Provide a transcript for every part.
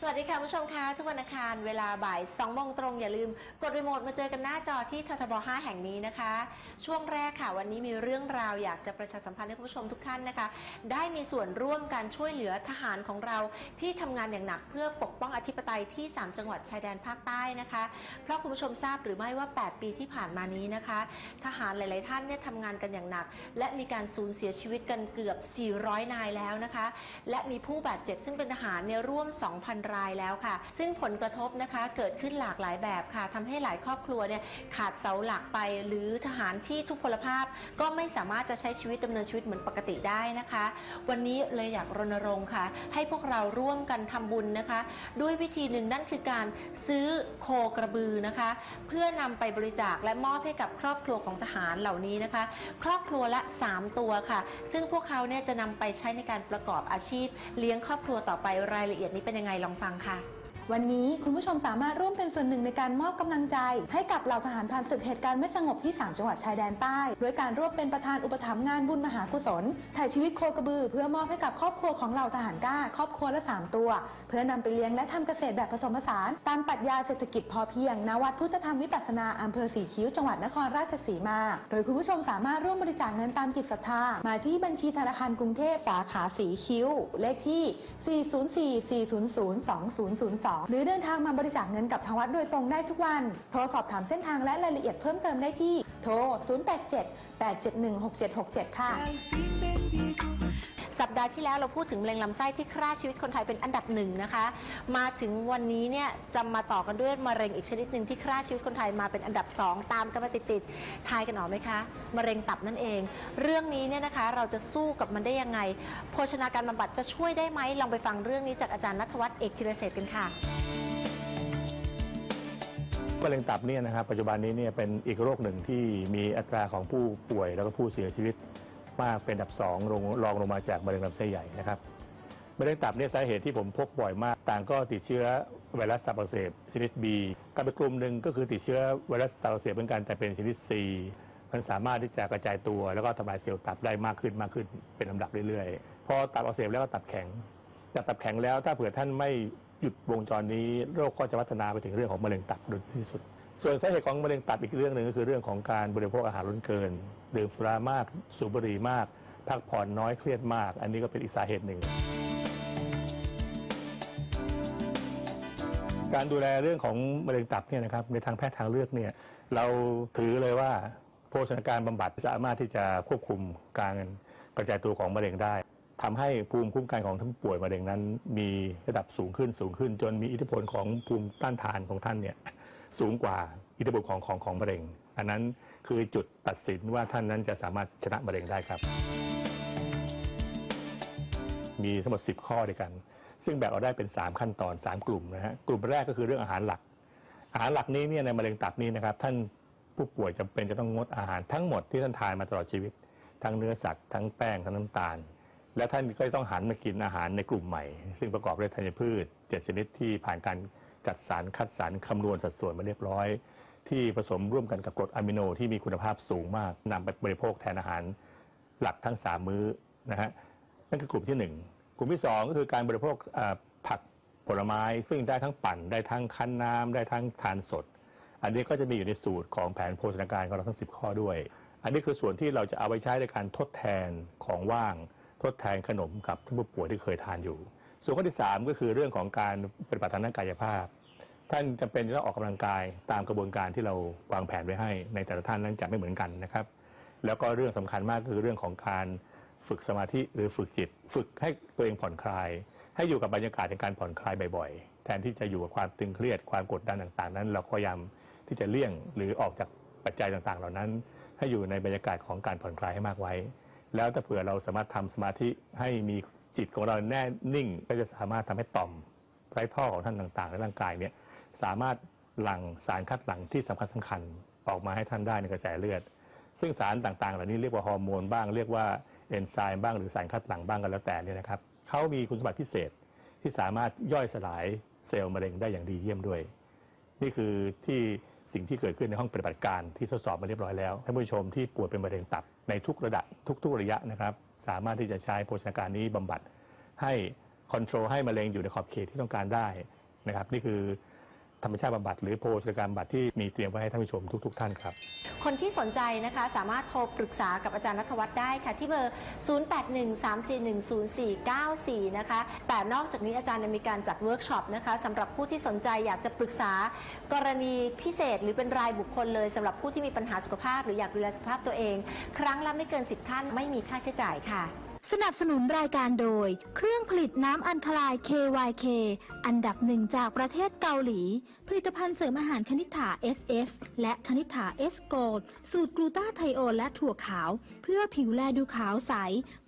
สวัสดีค่ะผู้ชมคะทุกวันอังคารเวลาบ่าย2โมงตรงอย่าลืม กดรีโมทมาเจอกันหน้าจอที่ททบ5แห่งนี้นะคะ ช่วงแรกค่ะ วันนี้มีเรื่องราวอยากจะประชาสัมพันธ์ให้คุณผู้ชมทุกท่านนะคะ ได้มีส่วนร่วมการช่วยเหลือทหารของเราที่ทำงานอย่างหนัก เพื่อปกป้องอธิปไตยที่ 3 จังหวัดชายแดนภาคใต้นะคะ เพราะคุณผู้ชมทราบหรือไม่ว่า 8 ปีที่ผ่านมานี้นะคะ ทหารหลาย ๆ ท่านเนี่ยทำงานกันอย่างหนัก และมีการสูญเสียชีวิตกันเกือบ 400 นายแล้วนะคะ และมีผู้บาดเจ็บซึ่งเป็นทหารเนี่ยร่วม 2,000รายแล้วค่ะ ซึ่งผลกระทบนะคะเกิดขึ้นหลากหลายแบบค่ะทำให้หลายครอบครัวเนี่ยขาดเสาหลักไปหรือทหารที่ทุพพลภาพ ก็ไม่สามารถจะใช้ชีวิตดำเนินชีวิตเหมือนปกติได้นะคะ วันนี้เลยอยากรณรงค์ค่ะ ให้พวกเราร่วมกันทำบุญนะคะ ด้วยวิธีหนึ่งนั่นคือการซื้อโคกระบือนะคะ เพื่อนำไปบริจาคและมอบให้กับครอบครัวของทหารเหล่านี้นะคะ ครอบครัวละ 3 ตัวค่ะ ซึ่งพวกเขาเนี่ยจะนำไปใช้ในการประกอบอาชีพ เลี้ยงครอบครัวต่อไปรายละเอียดนี้เป็นยังไงลองฟังค่ะ วันนี้คุณผู้ชมสามารถร่วมเป็นส่วนหนึ่งในการมอบกำลังใจ ให้กับเหล่าทหารผ่านศึกเหตุการณ์ไม่สงบที่ 3 จังหวัดชายแดนใต้ด้วยการร่วมเป็นประธานอุปถัมภ์งานบุญมหากุศลถ่ายชีวิตโคกระบือ เพื่อมอบให้กับครอบครัวของเหล่าทหารกล้า ครอบครัวละ 3 ตัว เพื่อนำไปเลี้ยงและทำเกษตรแบบผสมผสาน ตามปรัชญาเศรษฐกิจพอเพียงณวัดพุทธธรรมวิปัสสนาอำเภอสีคิ้วจังหวัดนครราชสีมา โดยคุณผู้ชมสามารถร่วมบริจาคเงินตามจิตศรัทธามาที่บัญชีธนาคารกรุงเทพสาขาสีคิ้ว เลขที่ 404-400-2002หรือเดินทางมาบริจาคเงินกับทางวัดโดยตรงได้ทุกวัน โทรสอบถามเส้นทางและรายละเอียดเพิ่มเติมได้ที่โทร 087-871-6767 ค่ะ สัปดาห์ที่แล้วเราพูดถึงมะเร็งลำไส้ที่ฆ่าชีวิตคนไทยเป็นอันดับหนึ่งนะคะ มาถึงวันนี้เนี่ยจะมาต่อกันด้วยมะเร็งอีกชนิดหนึ่งที่ฆ่าชีวิตคนไทยมาเป็นอันดับสองตามกันมาติดๆทายกันออกไหมคะมะเร็งตับนั่นเอง เรื่องนี้เนี่ยนะคะเราจะสู้กับมันได้ยังไง โภชนาการบำบัดจะช่วยได้ไหมลองไปฟังเรื่องนี้จากอาจารย์นัทวัฒน์เอกธีรเศรษฐกันค่ะมะเร็งตับเนี่ยนะครับปัจจุบันนี้เนี่ยเป็นอีกโรคหนึ่งที่มีอัตราของผู้ป่วยแล้วก็ผู้เสียชีวิต มากเป็นอันดับสองรองรองลงมาจากมะเร็งลำไส้ใหญ่นะครับมะเร็งตับเนี่ยสาเหตุที่ผมพบบ่อยมาก ต่างก็ติดเชื้อไวรัสตับอักเสบชนิด B กับอีกกลุ่มหนึ่งก็คือติดเชื้อไวรัสตับอักเสบเหมือนกันแต่เป็นชนิด C มันสามารถที่จะกระจายตัว แล้วก็ทำลายเซลล์ตับได้มากขึ้นมากขึ้นเป็นลำดับเรื่อยๆ พอตับอักเสบแล้วก็ตับแข็งจากตับแข็งแล้วถ้าเผื่อท่านไม่หยุดวงจรนี้โรคก็จะพัฒนาไปถึงเรื่องของมะเร็งตับโดยที่สุด ส่วนสาเหตุของมะเร็งตับอีกเรื่องหนึ่งก็คือเรื่องของการบริโภคอาหารล้นเกิน ดื่มสุรามาก สูบบุหรี่มาก พักผ่อนน้อยเครียดมาก อันนี้ก็เป็นอีกสาเหตุหนึ่ง การดูแลเรื่องของมะเร็งตับเนี่ยนะครับในทางแพทย์ทางเลือกเนี่ยเราถือเลยว่าโภชนาการบำบัดสามารถที่จะควบคุมการกระจายตัวของมะเร็งได้ทำให้ภูมิคุ้มกันของท่านป่วยมะเร็งนั้น มีระดับสูงขึ้นสูงขึ้น จนมีอิทธิพลของภูมิต้านทานของท่านเนี่ย สูงกว่าอิทธิพลของของของมะเร็ง อันนั้นคือจุดตัดสินว่าท่านนั้นจะสามารถชนะมะเร็งได้ครับ มีทั้งหมด 10 ข้อด้วยกัน ซึ่งแบ่งออกได้เป็น 3 ขั้นตอน 3 กลุ่มนะฮะกลุ่มแรกก็คือเรื่องอาหารหลัก อาหารหลักนี้เนี่ยในมะเร็งตับนี้นะครับ ท่านผู้ป่วยจำเป็นจะต้องงดอาหารทั้งหมดที่ท่านทานมาตลอดชีวิต ทั้งเนื้อสัตว์ทั้งแป้งทั้งน้ำตาลและท่านก็ต้องหันมากินอาหารในกลุ่มใหม่ ซึ่งประกอบด้วยธัญพืชเจ็ดชนิดที่ผ่านการ จัดสารคัดสรรคำนวณสัดส่วนมาเรียบร้อย ที่ผสมร่วมกันกับกรดอะมิโนที่มีคุณภาพสูงมากนำไปบริโภคแทนอาหารหลักทั้งสามมื้อนะฮะนั่นคือกลุ่มที่หนึ่งกลุ่มที่สองก็คือการบริโภคผักผลไม้ ซึ่งได้ทั้งปั่นได้ทั้งคั้นน้ำได้ทั้งทานสด อันนี้ก็จะมีอยู่ในสูตรของแผนโภชนาการของเราทั้ง 10 ข้อด้วย อันนี้คือส่วนที่เราจะเอาไปใช้ในการทดแทนของว่าง ทดแทนขนมกับท่านผู้ป่วยที่เคยทานอยู่ ส่วนข้อที่สามก็คือเรื่องของการปฏิบัติทางด้านกายภาพ ท่านจำเป็นจะต้องออกกำลังกายตามกระบวนการที่เราวางแผนไว้ให้ ในแต่ละท่านนั้นจะไม่เหมือนกันนะครับ แล้วก็เรื่องสำคัญมากคือเรื่องของการฝึกสมาธิหรือฝึกจิต ฝึกให้ตัวเองผ่อนคลาย ให้อยู่กับบรรยากาศในการผ่อนคลายบ่อยๆ แทนที่จะอยู่กับความตึงเครียดความกดดันต่างๆ นั้น เราพยายามที่จะเลี่ยงหรือออกจากปัจจัยต่างๆ เหล่านั้น ให้อยู่ในบรรยากาศของการผ่อนคลายให้มากไว้ แล้วถ้าเผื่อเราสามารถทำสมาธิให้มีจิตของเราแน่นิ่ง ก็จะสามารถทำให้ต่อมไร้ท่อของท่านต่างๆในร่างกายเนี่ย สามารถหลั่งสารคัดหลั่งที่สำคัญสำคัญๆออกมาให้ท่านได้ในกระแสเลือด ซึ่งสารต่างๆ เหล่านี้เรียกว่าฮอร์โมนบ้างเรียกว่าเอนไซม์บ้างหรือสารคัดหลั่งบ้างกันแล้วแต่เนี่ยนะครับเขามีคุณสมบัติพิเศษที่สามารถย่อยสลายเซลล์มะเร็งได้อย่างดีเยี่ยมด้วย นี่คือที่สิ่งที่เกิดขึ้นในห้องปฏิบัติการที่ทดสอบมาเรียบร้อยแล้วท่านผู้ชมที่ป่วยเป็นมะเร็งตับในทุกระดับทุกๆระยะนะครับ สามารถที่จะใช้โภชนาการนี้บำบัดให้คอนโทรลให้มะเร็งอยู่ในขอบเขตที่ต้องการได้นะครับ นี่คือ ธรรมชาติบำบัดหรือโภชนาการบำบัดที่มีเตรียมไว้ให้ท่านผู้ชมทุก ๆ ท่านครับ คนที่สนใจนะคะสามารถโทรปรึกษากับอาจารย์นัทวัฒน์ได้ค่ะ ที่เบอร์ 0813410494 นะคะ แต่นอกจากนี้อาจารย์ยังมีการจัดเวิร์กช็อปนะคะสำหรับผู้ที่สนใจอยากจะปรึกษา กรณีพิเศษหรือเป็นรายบุคคลเลยสำหรับผู้ที่มีปัญหาสุขภาพ หรืออยากดูแลสุขภาพตัวเอง ครั้งละไม่เกิน 10 ท่านไม่มีค่าใช้จ่ายค่ะ สนับสนุนรายการโดย เครื่องผลิตน้ำอัญคลาย KYK อันดับหนึ่งจากประเทศเกาหลี ผลิตภัณฑ์เสริมอาหารคณิษฐา SS และคณิษฐา S Gold สูตรกลูตาไทโอนและถั่วขาว เพื่อผิวแลดูขาวใส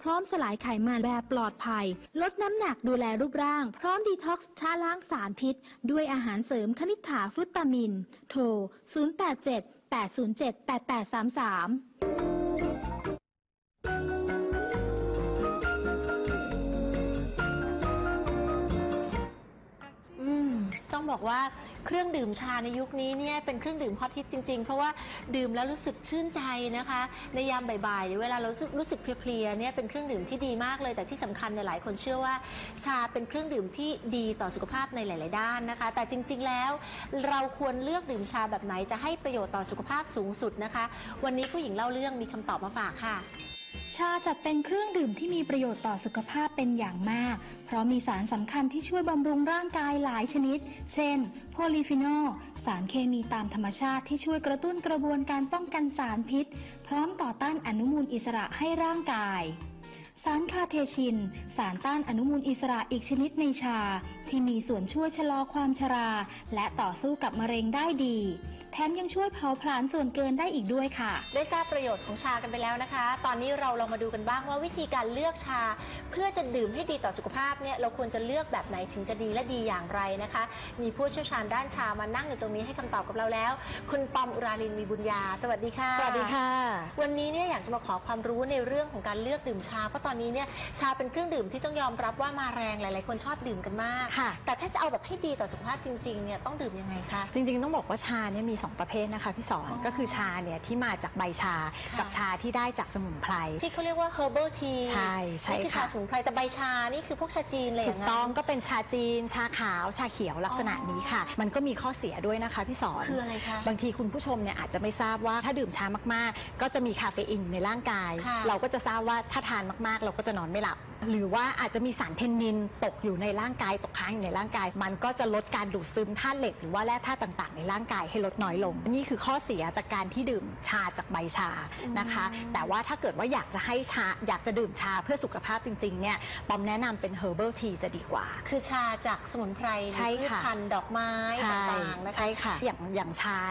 พร้อมสลายไขมันแบบปลอดภัย ลดน้ำหนักดูแลรูปร่าง พร้อมดีท็อกซ์ชาล้างสารพิษ ด้วยอาหารเสริมคณิษฐาฟรุตตามิน โทร 087 807 8833 ต้องบอกว่าเครื่องดื่มชาในยุคนี้เนี่ยเป็นเครื่องดื่มฮอตฮิตจริง ๆ เพราะว่าดื่มแล้วรู้สึกชื่นใจนะคะ ในยามบ่ายๆเวลาเรารู้สึกรู้สึกเพลียๆเนี่ยเป็นเครื่องดื่มที่ดีมากเลย แต่ที่สำคัญเนี่ยหลายคนเชื่อว่า ชาเป็นเครื่องดื่มที่ดีต่อสุขภาพในหลาย ๆ ด้านนะคะ แต่จริง ๆ แล้วเราควรเลือกดื่มชาแบบไหนจะให้ประโยชน์ต่อสุขภาพสูงสุดนะคะ วันนี้ผู้หญิงเล่าเรื่องมีคำตอบมาฝากค่ะาจัดเป็นเครื่องดื่มที่มีประโยชน์ต่อสุขภาพเป็นอย่างมาก เพราะมีสารสำคัญที่ช่วยบำรุงร่างกายหลายชนิด เช่น โพลีฟีนอล สารเคมีตามธรรมชาติที่ช่วยกระตุ้นกระบวนการป้องกันสารพิษ พร้อมต่อต้านอนุมูลอิสระให้ร่างกายสารคาเทชิน สารต้านอนุมูลอิสระอีกชนิดในชา ที่มีส่วนช่วยชะลอความชรา และต่อสู้กับมะเร็งได้ดีแถมยังช่วยเผาผลาญส่วนเกินได้อีกด้วยค่ะ ได้ทราบประโยชน์ของชากันไปแล้วนะคะ ตอนนี้เราลองมาดูกันบ้างว่าวิธีการเลือกชา เพื่อจะดื่มให้ดีต่อสุขภาพเนี่ยเราควรจะเลือกแบบไหนถึงจะดีและดีอย่างไรนะคะ มีผู้เชี่ยวชาญด้านชามานั่งอยู่ตรงนี้ให้คำตอบกับเราแล้ว คุณปอมอุราลินมีบุญญา สวัสดีค่ะสวัสดีค่ะวันนี้เนี่ยอยากจะมาขอความรู้ในเรื่องของการเลือกดื่มชา เพราะตอนนี้เนี่ยชาเป็นเครื่องดื่มที่ต้องยอมรับว่ามาแรงหลาย ๆ คนชอบดื่มกันมาก ค่ะ แต่ถ้าจะเอาแบบให้ดีต่อสุขภาพจริง ๆ เนี่ยต้องดื่มยังไงคะ จริงๆ ต้องบอกว่าชาเนี่ยมี2 ประเภทนะคะพี่สอนอ๋อก็คือชาเนี่ยที่มาจากใบชาค่ะ กับชาที่ได้จากสมุนไพร ที่เขาเรียกว่า herbal tea ใช่ใช่นี่คือชาค่ะ สมุนไพรแต่ใบชา นี่คือพวกชาจีนเลยถูกต้องก็เป็นชาจีน ชาขาว ชาเขียวลักษณะนี้ค่ะ มันก็มีข้อเสียด้วยนะคะพี่สอนคืออะไรคะบางทีคุณผู้ชมเนี่ยอาจจะไม่ทราบว่าถ้าดื่มชามากๆ ก็จะมีคาเฟอีนอยู่ในร่างกาย ค่ะ เราก็จะทราบว่าถ้าทานมากๆ เราก็จะนอนไม่หลับ หรือว่าอาจจะมีสารเทนนินตกอยู่ในร่างกายตกค้างอยู่ในร่างกาย มันก็จะลดการดูดซึมธาตุเหล็กหรือว่าแร่ธาตุต่างๆ ในร่างกายให้ลดน้อยลง นี่คือข้อเสียจากการที่ดื่มชาจากใบชานะคะอืมแต่ว่าถ้าเกิดว่าอยากจะให้ชาอยากจะดื่มชาเพื่อสุขภาพจริงๆเนี่ยปอมแนะนำเป็น herbal tea จะดีกว่า คือชาจากสมุนไพรใช่พืชค่ะพันธุ์ดอกไม้ใช่ต่างๆนะคะใช่ค่ะอย่างอย่างชา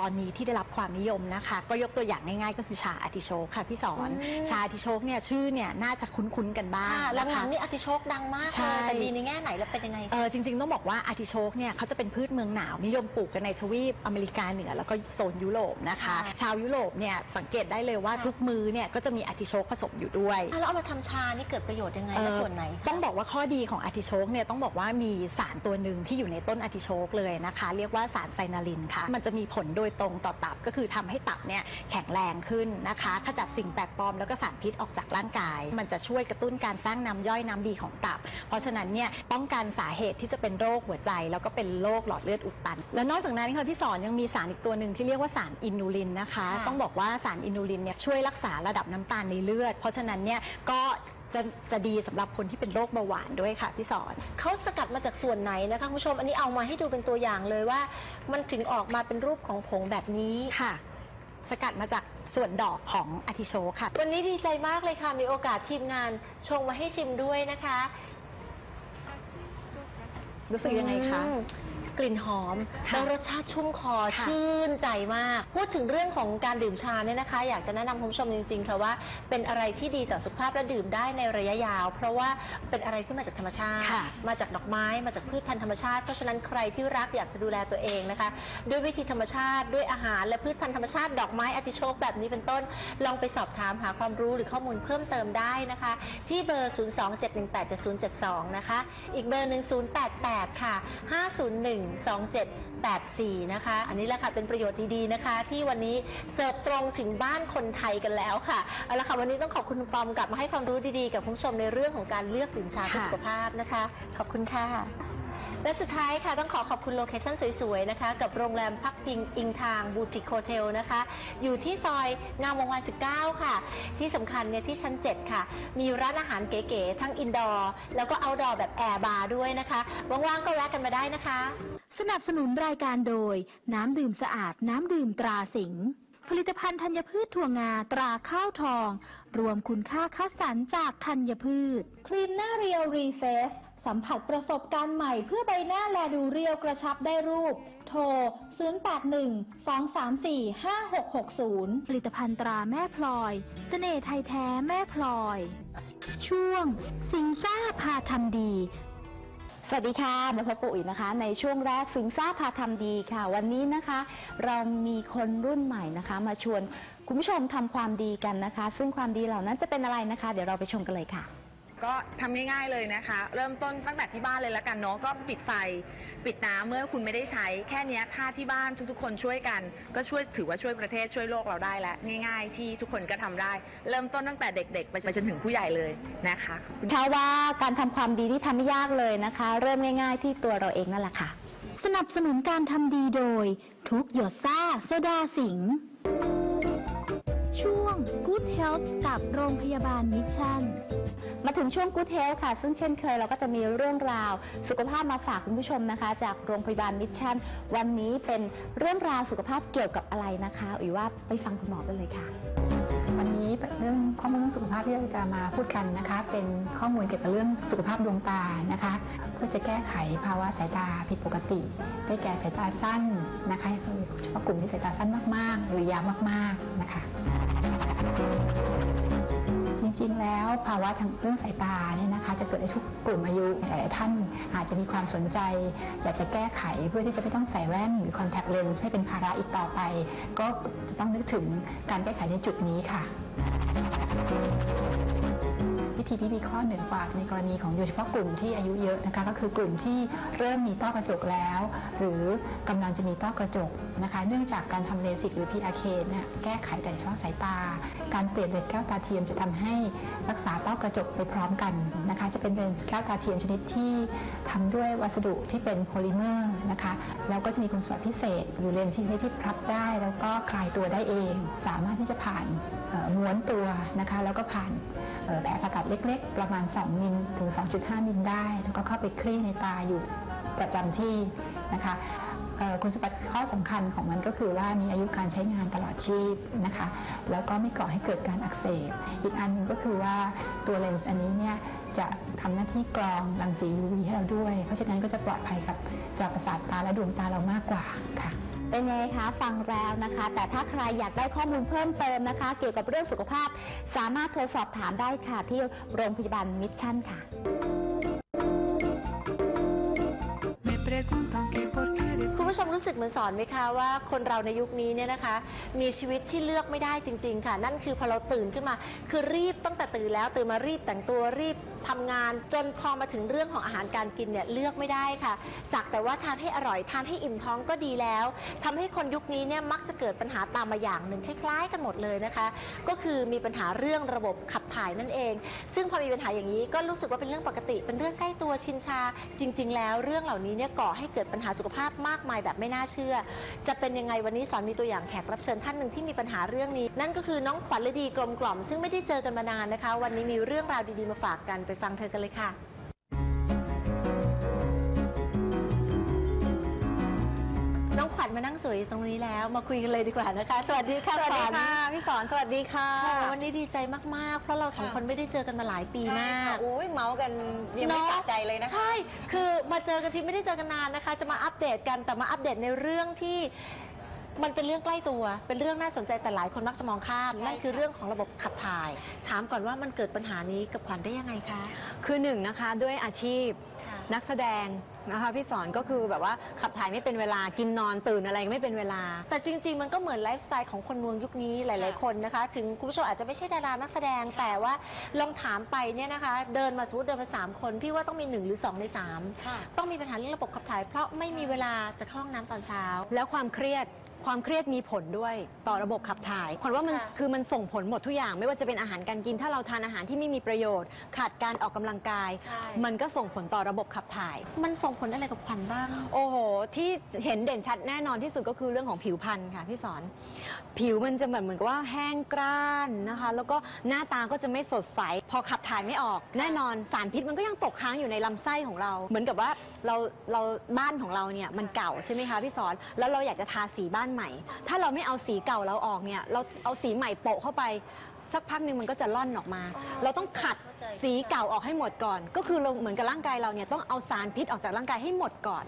ตอนนี้ที่ได้รับความนิยมนะคะ ก็ยกตัวอย่างง่ายๆ ก็คือชาอาติโชกค่ะพี่สอนอืม ชาอาติโชกเนี่ยชื่อเนี่ยน่าจะคุ้นๆกันบ้างค่ะนะหลัคะ งๆนี่อาติโชกดังมากใช่ เลยแต่ดีในแง่ไหนแล้วเป็นยังไง เออจริงๆ ต้องบอกว่าอาติโชกเนี่ยเขาจะเป็นพืชเมืองหนาวนิยมปลูกกันในทวีปอเมริกาเหนือแล้วก็โซนยุโรปนะคะ ค่ะชาวยุโรปเนี่ยสังเกตได้เลยว่าค่ะ ทุกมือเนี่ยก็จะมีอาติโชกผสมอยู่ด้วย อะแล้วเอามาทำชานี่เกิดประโยชน์ยังไงและเอ่อส่วนไหนคะ ต้องบอกว่าข้อดีของอาร์ติโชกเนี่ยต้องบอกว่ามีสารตัวหนึ่งที่อยู่ในต้นอาร์ติโชกเลยนะคะ เรียกว่าสารไซนาลินค่ะ มันจะมีผลโดยยตรงต่อตับก็คือทำให้ตับเนี่ยแข็งแรงขึ้นนะคะขจัดสิ่งแปลกปลอมแล้วก็สารพิษออกจากร่างกาย มันจะช่วยกระตุ้นการสร้างน้ำย่อยน้ำดีของตับ เพราะฉะนั้นเนี่ยป้องกันสาเหตุที่จะเป็นโรคหัวใจ แล้วก็เป็นโรคหลอดเลือดอุดตัน และนอกจากนั้นค่ะพี่สอนยังมีสารอีกตัวหนึ่งที่เรียกว่าสารอินูลินนะคะ ต้องบอกว่าสารอินูลินเนี่ยช่วยรักษาระดับน้ำตาลในเลือด เพราะฉะนั้นเนี่ยก็ จะจะดีสำหรับคนที่เป็นโรคเบาหวานด้วยค่ะพี่สอน เขาสกัดมาจากส่วนไหนนะคะคุณผู้ชมอันนี้เอามาให้ดูเป็นตัวอย่างเลยว่า มันถึงออกมาเป็นรูปของผงแบบนี้ค่ะ สกัดมาจากส่วนดอกของอาทิโชกค่ะ วันนี้ดีใจมากเลยค่ะ มีโอกาสทีมงานชงมาให้ชิมด้วยนะคะ รู้สึกยังไงคะ อืม กลิ่นหอมค่ะแล้วรสชาติชุ่มคอค่ะชื่นใจมาก พูดถึงเรื่องของการดื่มชาเนี่ยนะคะ อยากจะแนะนำคุณผู้ชมจริงๆค่ะว่า เป็นอะไรที่ดีต่อสุขภาพและดื่มได้ในระยะยาว เพราะว่าเป็นอะไรที่มาจากธรรมชาติ ค่ะ มาจากดอกไม้มาจากพืชพันธุ์ธรรมชาติเพราะฉะนั้นใครที่รักอยากจะดูแลตัวเองนะคะ ด้วยวิธีธรรมชาติด้วยอาหารและพืชพันธุ์ธรรมชาติดอกไม้อาติโชกแบบนี้เป็นต้น ลองไปสอบถามหาความรู้หรือข้อมูลเพิ่มเติมได้นะคะ ที่เบอร์ 027187072 นะคะ อีกเบอร์หนึ่ง088 ค่ะ5012784 นะคะ อันนี้แหละค่ะเป็นประโยชน์ดีๆนะคะ ที่วันนี้เสิร์ฟตรงถึงบ้านคนไทยกันแล้วค่ะเอาละค่ะวันนี้ต้องขอบคุณคุณปอมกลับมาให้ความรู้ดีๆ กับคุณผู้ชมในเรื่องของการเลือกดื่มชาเพื่อสุขภาพนะคะ ขอบคุณค่ะและสุดท้ายค่ะ ต้องขอขอบคุณโลเคชั่นสวยๆ นะคะ กับโรงแรมพักพิงอิงทางบูติกโฮเทลนะคะ อยู่ที่ซอยงามวงวาน 19 ค่ะ ที่สำคัญเนี่ยที่ชั้น 7 ค่ะ มีร้านอาหารเก๋ๆ ทั้งอินดอร์ แล้วก็เอาดอร์แบบแอร์บาร์ด้วยนะคะ ว่างๆ ก็แวะกันมาได้นะคะ สนับสนุนรายการโดย น้ำดื่มสะอาดน้ำดื่มตราสิงห์ผลิตภัณฑ์ธัญพืชถั่วงาตราข้าวทอง รวมคุณค่าคัดสรรจากธัญพืช ครีมหน้าเรียวรีเฟสสัมผัสประสบการณ์ใหม่เพื่อใบหน้าแลดูเรียวกระชับได้รูป โทร 0812345660 ผลิตภัณฑ์ตราแม่พลอยเสน่ห์ไทยแท้แม่พลอย ช่วง สิงซ่าพาทำดี สวัสดีค่ะมาพบปุ๋ยนะคะ ในช่วงแรกซึงซาพาทำดีค่ะ วันนี้นะคะ เรามีคนรุ่นใหม่นะคะ มาชวนคุณผู้ชมทำความดีกันนะคะ ซึ่งความดีเหล่านั้นจะเป็นอะไรนะคะ เดี๋ยวเราไปชมกันเลยค่ะ ก็ทำง่ายๆเลยนะคะ เริ่มต้นตั้งแต่ที่บ้านเลยละกันเนาะก็ปิดไฟ ปิดน้ำเมื่อคุณไม่ได้ใช้ แค่เนี้ยถ้าที่บ้านทุกๆ คนช่วยกัน ก็ช่วยถือว่าช่วยประเทศช่วยโลกเราได้แล้วง่าย ๆ ที่ทุกคนก็ทำได้ เริ่มต้นตั้งแต่เด็กๆ ไปจนถึงผู้ใหญ่เลยนะคะเพราะว่าการทำความดีที่ทำไม่ยากเลยนะคะ เริ่มง่าย ๆ ที่ตัวเราเองนั่นแหละค่ะ สนับสนุนการทำดีโดย ทุกหยดซ่าโซดาสิงห์ช่วง Good Health กับโรงพยาบาลมิชชั่น มาถึงช่วงกู o เทลค่ะ ซึ่งเช่นเคยเราก็จะมีเรื่องราวสุขภาพมาฝากคุณผู้ชมนะคะ จากโรงพยาบาลมิชชั่น วันนี้เป็นเรื่องราวสุขภาพเกี่ยวกับอะไรนะคะอุ๋ยว่าไปฟังคุณหมอกันเลยค่ะ วันนี้เรื่องข้อมูลเรื่องสุขภาพที่เราจะมาพูดกันนะคะ เป็นข้อมูลเกี่ยวกับเรื่องสุขภาพดวงตานะคะเพื่อจะแก้ไขภาวะสายตาผิดปกติ ได้แก่สายตาสั้นนะคะโดยเฉพาะกลุ่มที่สายตาสั้นมากๆ หรือยาวมากๆนะคะ ริง ๆ แล้วภาวะทางเรื่องสายตาเนี่ยนะคะ จะเกิดในทุกกลุ่มอายุหลายท่านอาจจะมีความสนใจ อยากจะแก้ไขเพื่อที่จะไม่ต้องใส่แว่นหรือคอนแทคเลนส์ให้เป็นภาระอีกต่อไป ก็จะต้องนึกถึงการแก้ไขในจุดนี้ค่ะ ธีที่มีข้อหนึ่งฝากในกรณีของโดยเฉพาะกลุ่มที่อายุเยอะนะคะก็คือกลุ่มที่เริ่มมีต้อกระจกแล้ว หรือกำลังจะมีต้อกระจกนะคะเนื่องจากการทำเลสิกหรือ PRK เนี่ยแก้ไขแต่เฉพาะสายตา การเปลี่ยนเลนส์แก้วตาเทียมจะทำให้รักษาต้อกระจกไปพร้อมกันนะคะจะเป็นเลนส์แก้วตาเทียมชนิดที่ทำด้วยวัสดุที่เป็นโพลิเมอร์นะคะแล้วก็จะมีคุณสมบัติพิเศษหรือเลนส์ชนิดที่พับได้ แล้วก็คลายตัวได้เอง สามารถที่จะผ่านม้วนตัวนะคะแล้วก็ผ่าน แผลผ่าตัดเล็ก ๆ ประมาณ 2 มิลถึง 2.5 มิลได้ แล้วก็เข้าไปคลี่ในตาอยู่ประจำที่นะคะคุณสมบัติข้อสำคัญของมันก็คือว่ามีอายุการใช้งานตลอดชีพนะคะ แล้วก็ไม่ก่อให้เกิดการอักเสบ อีกอันหนึงก็คือว่าตัวเลนส์อันนี้เนี่ยจะทำหน้าที่กรองรังสี UV ให้เราด้วย เพราะฉะนั้นก็จะปลอดภัยกับจอประสาทตาและดวงตาเรามากกว่าค่ะ เป็นไงคะฟังแล้วนะคะ แต่ถ้าใครอยากได้ข้อมูลเพิ่มเติมนะคะ เกี่ยวกับเรื่องสุขภาพ สามารถโทรสอบถามได้ค่ะ ที่โรงพยาบาลมิชชั่นค่ะ que คุณผู้ชมรู้สึกเหมือนสอนไหมคะว่าคนเราในยุคนี้เนี่ยนะคะ มีชีวิตที่เลือกไม่ได้จริง ๆ ค่ะ นั่นคือพอเราตื่นขึ้นมา คือรีบตั้งแต่ตื่นแล้วตื่นมารีบแต่งตัวรีบ ทำงาน จนพอมาถึงเรื่องของอาหารการกินเนี่ยเลือกไม่ได้ค่ะ สักแต่ว่าทานให้อร่อยทานให้อิ่มท้องก็ดีแล้วทำให้คนยุคนี้เนี่ยมักจะเกิดปัญหาตามมาอย่างหนึ่งคล้ายๆ กันหมดเลยนะคะ ก็คือมีปัญหาเรื่องระบบขับถ่ายนั่นเอง ซึ่งพอมีปัญหาอย่างนี้ก็รู้สึกว่าเป็นเรื่องปกติ เป็นเรื่องใกล้ตัวชินชา จริง ๆ แล้วเรื่องเหล่านี้เนี่ยก่อให้เกิดปัญหาสุขภาพมากมายแบบไม่น่าเชื่อ จะเป็นยังไงวันนี้สอนมีตัวอย่างแขกรับเชิญท่านหนึ่งที่มีปัญหาเรื่องนี้ นั่นก็คือน้องขวัญฤดีกลมกล่อม ซึ่งไม่ได้เจอกันมานานนะคะ วันนี้มีเรื่องราวดีๆมาฝากกันไปฟังเธอกันเลยค่ะน้องขวัญวัญมานั่งสวยอยู่ตรงนี้แล้ว มาคุยกันเลยดีกว่านะคะ สวัสดีค่ะสวัสดีขญค่ะพี่สอนสวัสดีค่ะโอ้วันนี้ดีใจมากๆ เพราะเราสองค่ะคนไม่ได้เจอกันมาหลายปีใช่มาก ค่ะอุ้ยเมาส์กันยังไม่เนอะสะใจเลยนะคะ ใช่ คือมาเจอกันทีไม่ได้เจอกันนานนะคะ จะมาอัปเดตกัน แต่มาอัปเดตในเรื่องที่ มันเป็นเรื่องใกล้ตัว เป็นเรื่องน่าสนใจแต่หลายคนมักจะมองข้าม ใช่นั่นคือค่ะ เรื่องของระบบขับถ่าย ถามก่อนว่ามันเกิดปัญหานี้กับขวัญได้ยังไงคะคือหนึ่งนะคะด้วยอาชีพค่ะนักแสดงนะคะพี่สอนก็คือแบบว่าขับถ่ายไม่เป็นเวลากินนอนตื่นอะไรก็ไม่เป็นเวลา แต่จริง ๆ มันก็เหมือนไลฟ์สไตล์ของคนเมืองยุคนี้หลายค่ะๆคนนะคะ ถึงคุณผู้ชมอาจจะไม่ใช่ดารานักแสดง แต่ว่าลองถามไปเนี่ยนะคะ เดินมาสมมติเดินมาสามคนพี่ว่าต้องมีหนึ่งหรือสองในสามค่ะ ต้องมีปัญหาเรื่องระบบขับถ่าย เพราะไม่มีเวลาจะเข้าห้องน้ำตอนเช้า แล้วความเครียด ความเครียดมีผลด้วยต่อระบบขับถ่ายขวัญว่ามันค่ะ คือมันส่งผลหมดทุกอย่าง ไม่ว่าจะเป็นอาหารการกิน ถ้าเราทานอาหารที่ไม่มีประโยชน์ ขาดการออกกำลังกาย ใช่ มันก็ส่งผลต่อระบบขับถ่าย มันส่งผลอะไรกับขวัญบ้าง โอ้โห ที่เห็นเด่นชัดแน่นอนที่สุดก็คือเรื่องของผิวพรรณค่ะพี่สอน ผิวมันจะเหมือนเหมือนกับว่าแห้งกร้านนะคะ แล้วก็หน้าตาก็จะไม่สดใส พอขับถ่ายไม่ออก แน่นอนสารพิษมันก็ยังตกค้างอยู่ในลำไส้ของเรา เหมือนกับว่าเราเราบ้านของเราเนี่ยมันเก่าใช่ไหมคะพี่สอน แล้วเราอยากจะทาสีบ้านใหม่ถ้าเราไม่เอาสีเก่าเราออกเนี่ย เราเอาสีใหม่โปะเข้าไป สักพักหนึ่งมันก็จะล่อนออกมาอ๋อเราต้องขัดเข้าใจสีเก่าออกให้หมดก่อน ก็คือเราเหมือนกับร่างกายเราเนี่ยต้องเอาสารพิษออกจากร่างกายให้หมดก่อน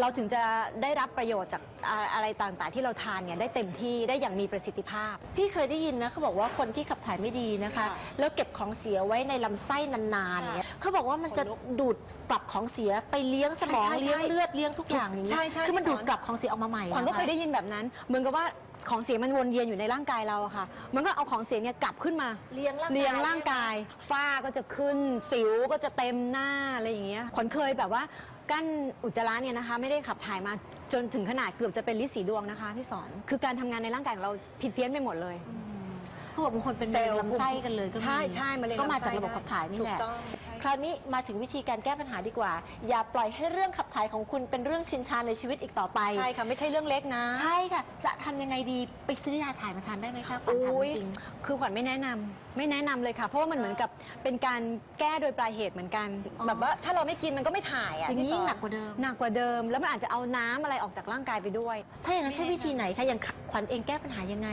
เราถึงจะได้รับประโยชน์จากอ่าอะไรต่างๆ ที่เราทานเนี่ยได้เต็มที่ได้อย่างมีประสิทธิภาพ พี่เคยได้ยินนะเขาบอกว่าคนที่ขับถ่ายไม่ดีนะคะค่ะแล้วเก็บของเสียไว้ในลำไส้นานๆเนี่ยเขาบอกว่ามันจะดูดกลับของเสียไปเลี้ยงสมองใช่ใช่เลี้ยงเลือดเลี้ยงทุกอย่างอย่างนี้ใช่ใช่คือมันพี่ดูสดอนกลับของเสียออกมาใหม่ขวัญก็หรอเคยได้ยินแบบนั้น เหมือนกับว่า ของเสียมันวนเวียนอยู่ในร่างกายเราอะค่ะ มันก็เอาของเสียเนี่ยกลับขึ้นมาเลี้ยงร่างกาย เลี้ยงร่างกาย ฝ้าก็จะขึ้น สิวก็จะเต็มหน้าอะไรอย่างเงี้ยขวัญเคยแบบว่ากั้นอุจจาระเนี่ยนะคะ ไม่ได้ขับถ่ายมาจนถึงขนาดเกือบจะเป็นลิสีดวงนะคะพี่สอน คือการทำงานในร่างกายของเราผิดเพี้ยนไปหมดเลยอืมเขาบอกบางคนเป็นมะเร็งลำไส้กันเลยก็มีใช่ใช่มะเร็งก็มาลำไส้จากระบบขับถ่ายนี่แหละ ถูกต้อง คราวนี้มาถึงวิธีการแก้ปัญหาดีกว่า อย่าปล่อยให้เรื่องขับถ่ายของคุณเป็นเรื่องชินชาในชีวิตอีกต่อไปใช่ค่ะไม่ใช่เรื่องเล็กนะใช่ค่ะจะทำยังไงดีไปซื้อยาถ่ายมาทานได้ไหมคะขวัญถามอุ๊ยจริง คือขวัญไม่แนะนำไม่แนะนำเลยค่ะ เพราะว่ามันเหมือนกับเป็นการแก้โดยปลายเหตุเหมือนกัน อ๋อ แบบว่าถ้าเราไม่กินมันก็ไม่ถ่ายอะอย่างนี้พี่ยิ่งต่หนักกว่าเดิม หนักกว่าเดิม แล้วมันอาจจะเอาน้ำอะไรออกจากร่างกายไปด้วย ถ้าอย่างนั้นใช้วิธีไหนคะอย่างขวัญเองแก้ปัญหายังไง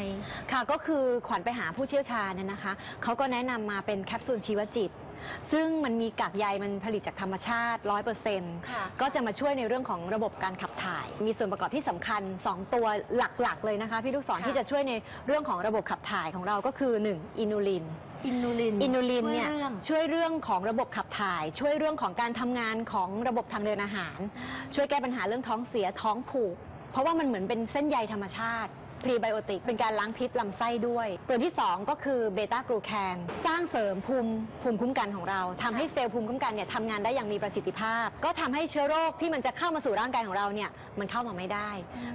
ค่ะก็คือขวัญไปหาผู้เชี่ยวชาญเนี่ยนะคะ เขาก็แนะนำมาเป็นแคปซูลชีวจิต ซึ่งมันมีกากใยมันผลิตจากธรรมชาติ100%ค่ะก็จะมาช่วยในเรื่องของระบบการขับถ่าย มีส่วนประกอบที่สำคัญ 2 ตัวหลักๆ เลยนะคะพี่ลูกศรค่ะ ที่จะช่วยในเรื่องของระบบขับถ่ายของเราก็คือ 1. อินูลิน อินูลินอินูลินเนี่ยช่วรื่อง ช่วยเรื่องของระบบขับถ่าย ช่วยเรื่องของการทำงานของระบบทางเดินอาหาร ช่วยแก้ปัญหาเรื่องท้องเสียท้องผูก เพราะว่ามันเหมือนเป็นเส้นใยธรรมชาติ พรีไบโอติกเป็นการล้างพิษลำไส้ด้วย ตัวที่ 2 ก็คือเบต้ากลูแคนสร้างเสริมภูมิภูมิคุ้มกันของเราทำให้เซลล์ภูมิคุ้มกันเนี่ยทำงานได้อย่างมีประสิทธิภาพ ก็ทำให้เชื้อโรคที่มันจะเข้ามาสู่ร่างกายของเราเนี่ยมันเข้ามาไม่ได้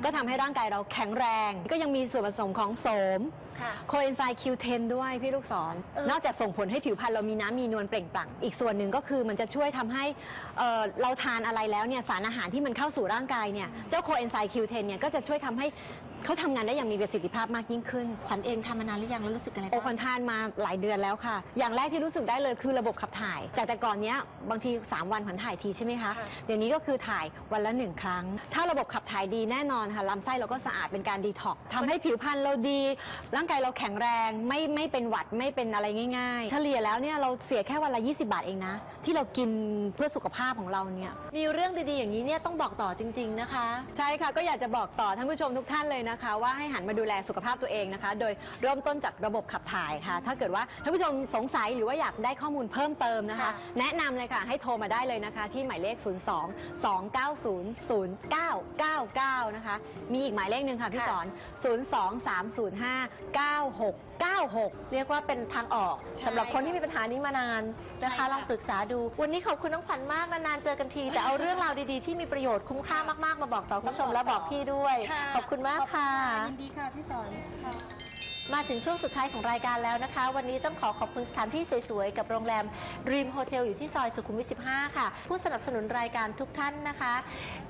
ก็ทำให้ร่างกายเราแข็งแรง ก็ยังมีส่วนผสมของโสมค่ะโคเอนไซม์ Q10 ด้วยพี่ลูกศร เออ นอกจากส่งผลให้ผิวพรรณเรามีน้ำมีนวลเปล่งปลั่ง อีกส่วนหนึ่งก็คือมันจะช่วยทำให้เอ่อเราทานอะไรแล้วเนี่ยสารอาหารที่มันเข้าสู่ร่างกายเนี่ยเจ้าโคเอนไซม์ Q10 เนี่ยก็จะช่วยทำให้เขาทำงานได้อย่างมีประสิทธิภาพมากยิ่งขึ้น ขวัญเองทำมานานหรือยังแล้วรู้สึกอะไรโอบ้างคอนทานมาหลายเดือนแล้วค่ะ อย่างแรกที่รู้สึกได้เลยคือระบบขับถ่ายแต่แต่ก่อนเนี้ยบางที 3 วันขวัญถ่ายทีใช่ไหมคะ ค่ะ เดี๋ยวนี้ก็คือถ่ายวันละหนึ่งครั้ง ถ้าระบบขับถ่ายดีแน่นอนค่ะลำไส้เราก็สะอาดเป็นการดีท็อกซ์ทำให้ผิวพรรณเราดี ร่างกายเราแข็งแรงไม่ไม่เป็นหวัดไม่เป็นอะไรง่าย ๆ เฉลี่ยแล้วเนี่ยเราเสียแค่วันละ 20 บาทเองนะ ที่เรากินเพื่อสุขภาพของเราเนี่ย มีเรื่องดีๆอย่างนี้เนี่ยต้องบอกต่อจริง ๆนะคะ ใช่ค่ะก็อยากจะบอกต่อท่านผู้ชมทุกท่านเลยนะคะ ว่าให้หันมาดูแลสุขภาพตัวเองนะคะ โดยเริ่มต้นจากระบบขับถ่ายค่ะ ถ้าเกิดว่าท่านผู้ชมสงสัยหรือว่าอยากได้ข้อมูลเพิ่มเติมนะคะ ค่ะ แนะนำเลยค่ะ ให้โทรมาได้เลยนะคะ ที่หมายเลข 02 290 0999 นะคะ มีอีกหมายเลขหนึ่งค่ะพี่สอน 02 305 9696 เรียกว่าเป็นทางออกใช่สำหรับคนที่มีปัญหานี้มานานนะใช่คะค่ะลองปรึกษาดู วันนี้ขอบคุณน้องขวัญมากนานๆเจอกันที แต่เอาเรื่องราวดีๆ ที่มีประโยชน์คุ้มค่ามากๆ มาบอกต่อคุณผู้ชมและบอกพี่ด้วย ขอบคุณมากค่ะยินดีค่ะพี่สอนค่ะ มาถึงช่วงสุดท้ายของรายการแล้วนะคะ วันนี้ต้องขอขอบคุณสถานที่สวยๆ กับโรงแรม Dream Hotel อยู่ที่ซอยสุขุมวิท 15 ค่ะ ผู้สนับสนุนรายการทุกท่านนะคะ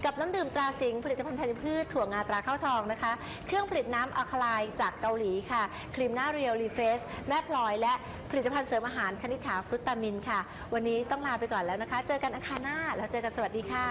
กับน้ำดื่มตราสิงห์ผลิตภัณฑ์ธัญพืช ถั่วงาตราข้าวทองนะคะ เครื่องผลิตน้ำอะคลน์จากเกาหลีค่ะ ครีมหน้าเรียวรีเฟสแม่พลอยและผลิตภัณฑ์เสริมอาหารคณิษฐาฟรุตตามินค่ะ วันนี้ต้องลาไปก่อนแล้วนะคะ เจอกันอังคารหน้าแล้วเจอกันสวัสดีค่ะ